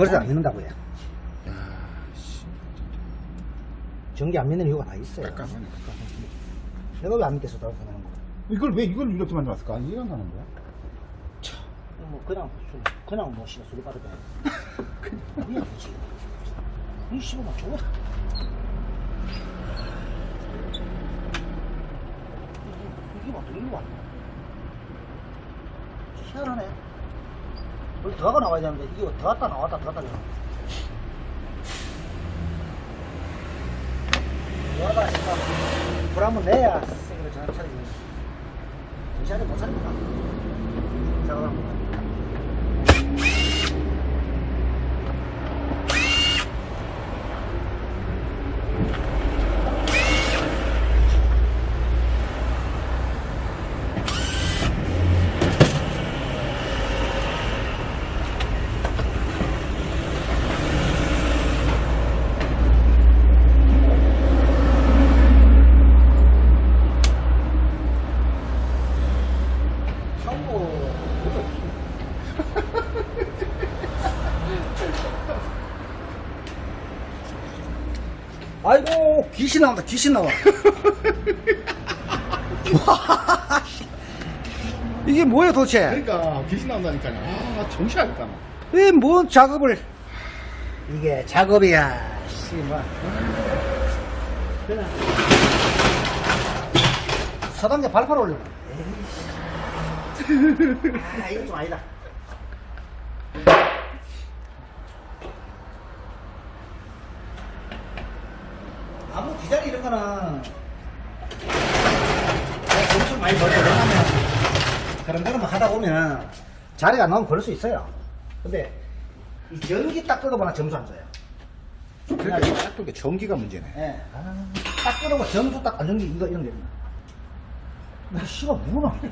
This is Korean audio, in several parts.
그래서 안 믿는다고요. 야, 씨. 전기 안 믿는 이유가 다 있어요. 깜깜하네, 깜깜하네. 내가 왜 안 믿겠어, 나고 생각하는 거야. 이걸 왜 이걸 이렇게 만들었을까? 이해가 안 가는 거야. 뭐, 그냥, 술, 그냥 뭐, 씨발, 술이 빠르대. 그게 아니지. 이 씨발만 좋아. 이게 막 들리고 왔네. 희한하네. 여기 더가 나와야 되는데, 이게 더갔다 나왔다, 더갔다 나왔다. 뭐하다, 씨발. 불 한번 내야, 생으로 전화 차리지. 정신하지 못 차립니다. 잠깐만. 하고 아이고 귀신 나온다 귀신 나와 와. 이게 뭐야 도대체 그러니까 귀신 나온다니까요. 아, 정신 알겠다. 나. 왜 뭔 작업을 이게 작업이야 씨발 그냥 서당계 발판 올려 아 이거 좀 아니다 기자리 이런 거는 점수 많이 벌어 왜냐면 그런 거는 하다 보면 자리가 나오면 걸을 수 있어요 근데 이 전기 딱 끄고보나 점수 안 줘요 그러니까 이 쪽에 전기가 문제네. 예. 딱 끄고 점수 딱안 전기 이거 이런 게 있나 나 씨발 뭐나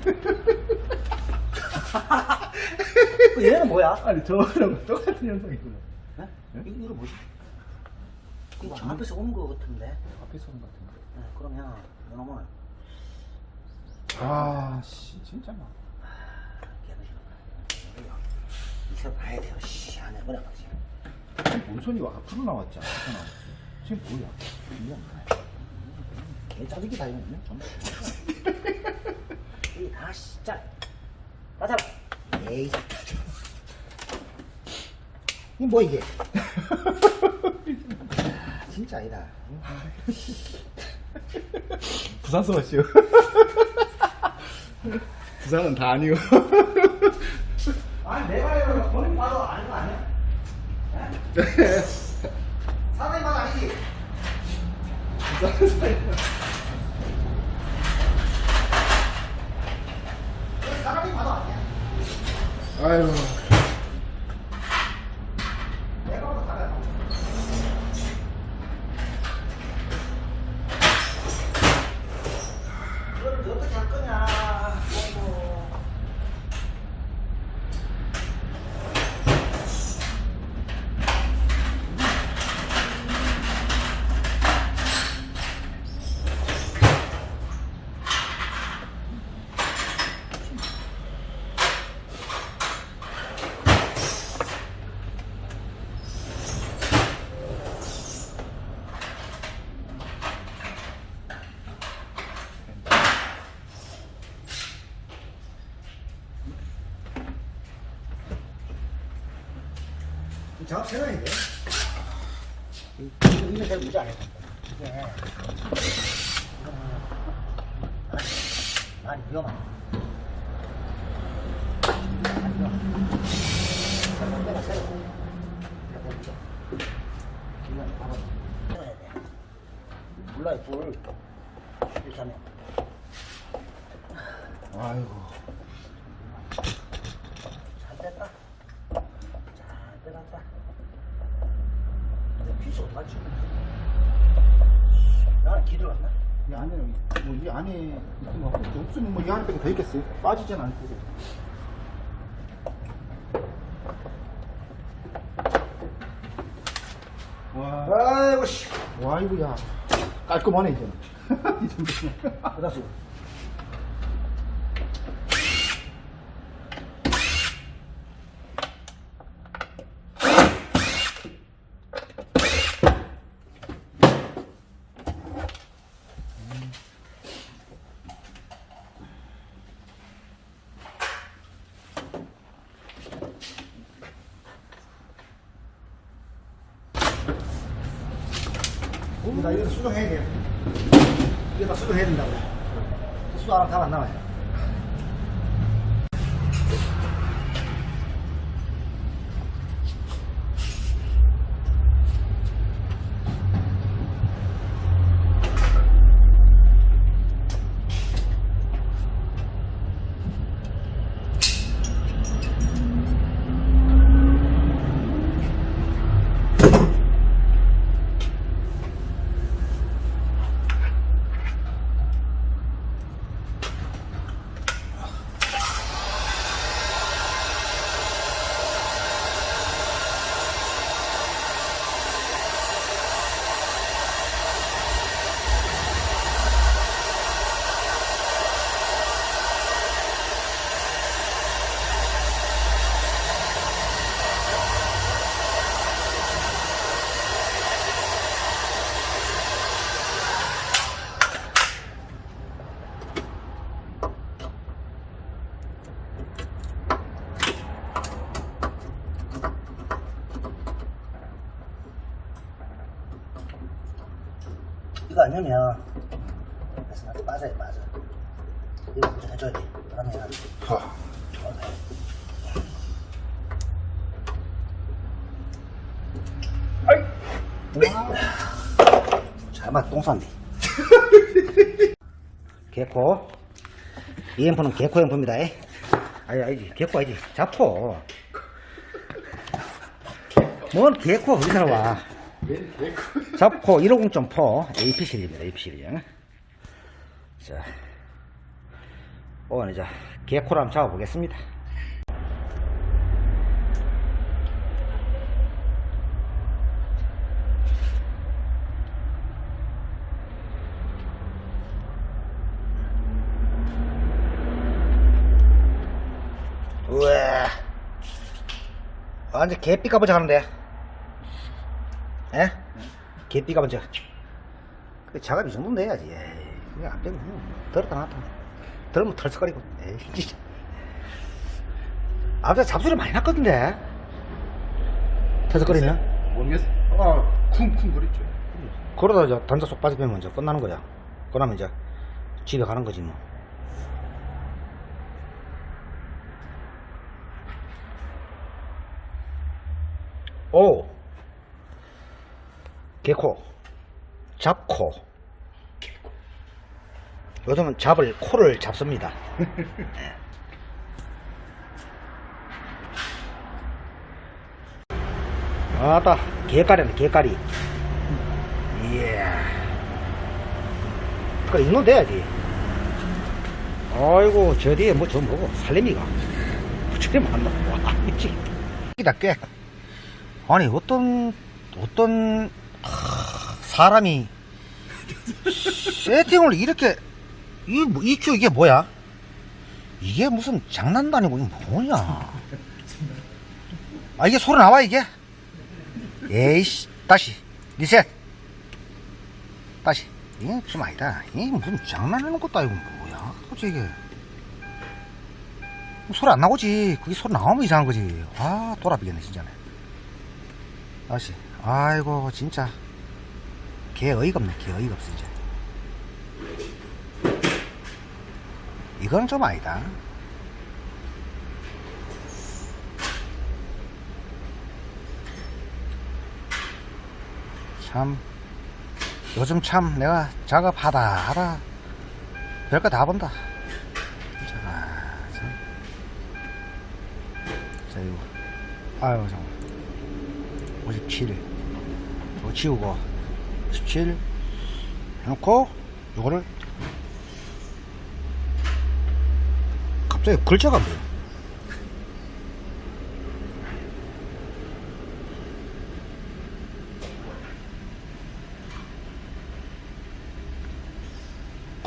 그 얘는 뭐야? 아니 저거랑 똑같은 현상이구나. 예? 이거, 이거 뭐지? 이거 저 앞에서 온거 같은데. 앞에 서는 것 같은데. 예, 그러면 이놈은 아, 씨, 진짜 막. 있어 봐야 돼요. 씨 안에 뭐라 그러지 뭔 소리가 앞으로 나왔지? 앞에서 나왔지? 지금 뭐야? 이게 개 짜증기 다 이거는요 이다 진짜 맞아 에이 이뭐 이게 진짜 아니다 부산스러웠죠. 부산은 다 아니오. 아니 내가 이거 본인 봐도 아는 거 아니야? 사장님 봐도 아니지? 사장님 봐도 아니야 아유. 내가 봐도 다르야 이거를 어떻게 할 거냐 아이고. 작업 세상인데? 이거 잘안 했다. 이게. 많이 돼. 몰라요, 불. 이렇게 하면. 아이고. 잘 뺐다. 잘 빼놨다. 어떡하지? 나는 기들었나? 이 안에, 뭐, 이 안에, 무슨 뭐, 없으면 뭐, 이 안에 더 있겠어요? 빠지진 않고. 와, 아이고, 씨. 와, 이거, 야. 깔끔하네, 이제. 이 정도면. 어다수. 나 이거 수정해야 돼요. 이거 다 수정해야 된다고. 수정 안 하면 답안 나와요. 이거 안 넣으면 그래서 나한테 빠져요 빠져 이거 먼저 해줘야 돼 그러면 하. 잘만 똥 싼디. 개코. 이 앰프는 개코 앰프입니다 아니 아니지. 개코 아니지. 자포 뭔 개코 어디서 나와? 잡고 150.4 AP 시리즈입니다. AP 시리즈. 자, 오늘 이제 개코를 한번 잡아보겠습니다. 우와, 완전 개삐 까보자 하는데. 에? 개삐가 먼저. 그 작업 이 정도는 돼야지. 에이, 그게 안 되면 들었다 놨다. 들으면 털썩거리고. 에이, 진짜. 아무튼 잡소리 많이 났거든요. 털썩거리냐? 모르겠어. 아, 쿵쿵 거리죠. 그러다 이제 단자 속 빠져버리면 이제 끝나는 거야. 그러면 이제 집에 가는 거지 뭐. 오! 개코. 잡코. 요즘은 잡을 코를 잡습니다. 아따, 개까리네, 개까리. 이야. 그래, 이놈 돼야지. 아이고, 저 뒤에 뭐, 저 뭐고, 살림이가. 저리 만나. 와, 미치. 이다 꽤. 아니, 어떤, 어떤, 하, 사람이, 세팅을 이렇게, 이, 뭐, EQ 이게 뭐야? 이게 무슨 장난도 아니고, 이게 뭐냐? 아, 이게 소리 나와, 이게? 에이씨, 다시, 리셋. 다시. 이게 좀 아니다. 이게 무슨 장난하는 것도 아니고, 뭐야? 도대체 이게. 소리 안 나오지. 그게 소리 나오면 이상한 거지. 아, 돌아비겠네, 진짜네. 다시. 아이고, 진짜. 개 어이가 없네, 개 어이가 없어, 이제. 이건 좀 아니다. 참 요즘 참 내가 작업하다 하다 별거 다 본다 자, 참. 자 이거 아유 잠깐 57 이거 치우고 17 해놓고 요거를 갑자기 글자가 안 보여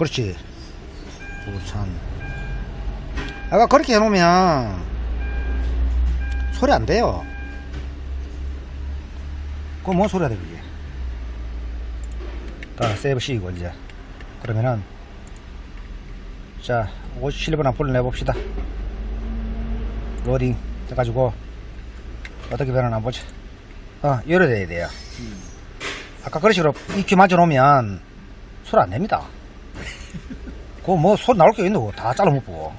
그렇지. 우산. 아까 그렇게 해놓으면 소리 안 돼요. 그거 뭔 소리야 돼, 그게. 자, 세이브 씌고 이제. 그러면은, 자, 57번 한번 불러내봅시다. 로딩 해가지고, 어떻게 변하나 보자. 어, 열어야 돼요. 아까 그런 식으로 EQ 맞춰 놓으면 소리 안 냅니다. 그거 뭐 소리 나올 게 있노? 다 잘라 못 보고.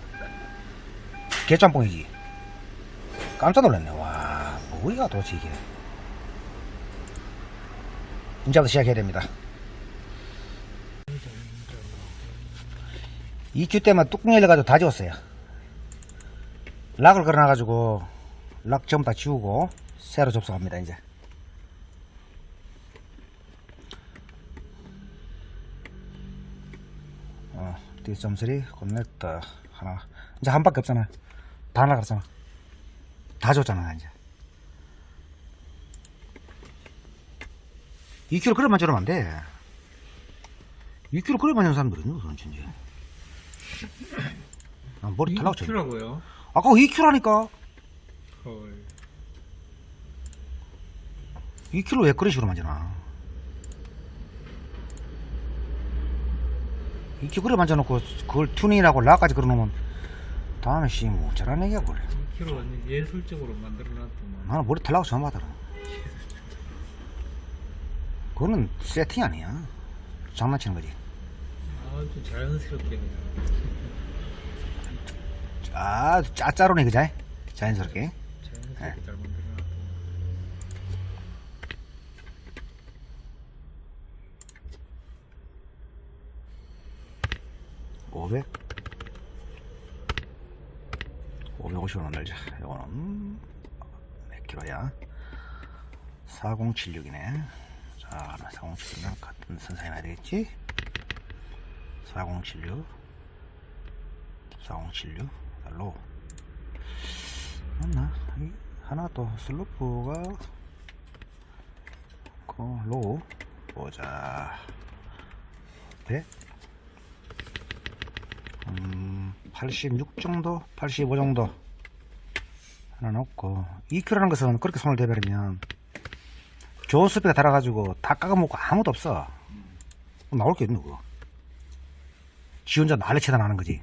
개짬뽕이지. 깜짝 놀랐네. 와, 뭐야 도대체 이게. 이제부터 시작해야 됩니다. EQ 때문에 뚜껑 열려가지고 다 지웠어요. 락을 걸어놔가지고 락 전부 다 지우고 새로 접속합니다 이제. 어, 뒷점슬이 건넸다 하나 이제 한 밖에 없잖아 다 나갔잖아 다 줬잖아 이제 2kg 그릇만 저러면 안 돼 2kg 그릇만 준 사람들이 있는 거지 이제 아, 머리 탈라고 쳐 큐라고요? 아까 2kg라니까 헐. 2kg 왜 그런 식으로 만져놔 2kg 그릇 만져놓고 그걸 튜닝이라고 락까지 걸어놓으면 다음에 씨뭐 저런 얘기야 그걸 큐로 완전 예술적으로 만들어놨더만. 나는 머리 탈라고 처음 하더라. 그거는 세팅 아니야. 장난치는 거지. 아주 자연스럽게 그냥. 아주 짜짜로네, 그자? 자연스럽게. 자연스럽게 네. 잘 만들어놨더만. 500. 550원 만들자. 이거는 몇 킬로야? 4076이네. 자, 4076이랑 같은 선상에 놔야 되겠지? 4076. 4076. 로. 맞나? 이 하나 또 슬로프가 그로 보자. 100. 음, 86 정도? 85 정도 하나 넣고 2kg라는 것은 그렇게 손을 대버리면 좋은 스피가 달아가지고 다 깎아먹고 아무도 없어. 나올 게 있는 거? 지 혼자 난리 치다 나는 거지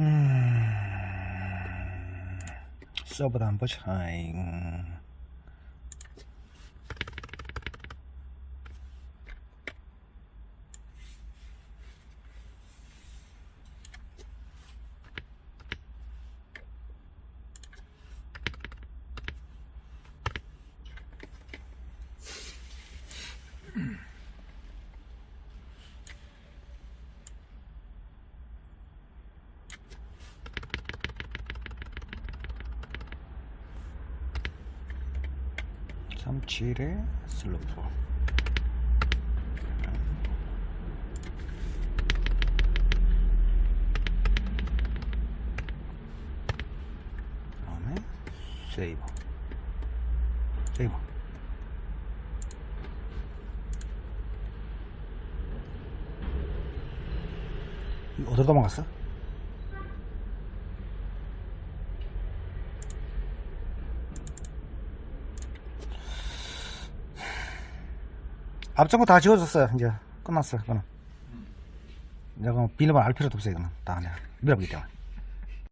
嗯舍不得不拆嗯 7의 슬로프. 다음에 세이버. 세이버. 어디로 도망갔어? 앞전 거다 지워졌어요. 이제 끝났어요. 그거는. 이제 그럼 비밀번호 알 필요도 없어요. 이거는 다 그냥 밀어보기 때문에.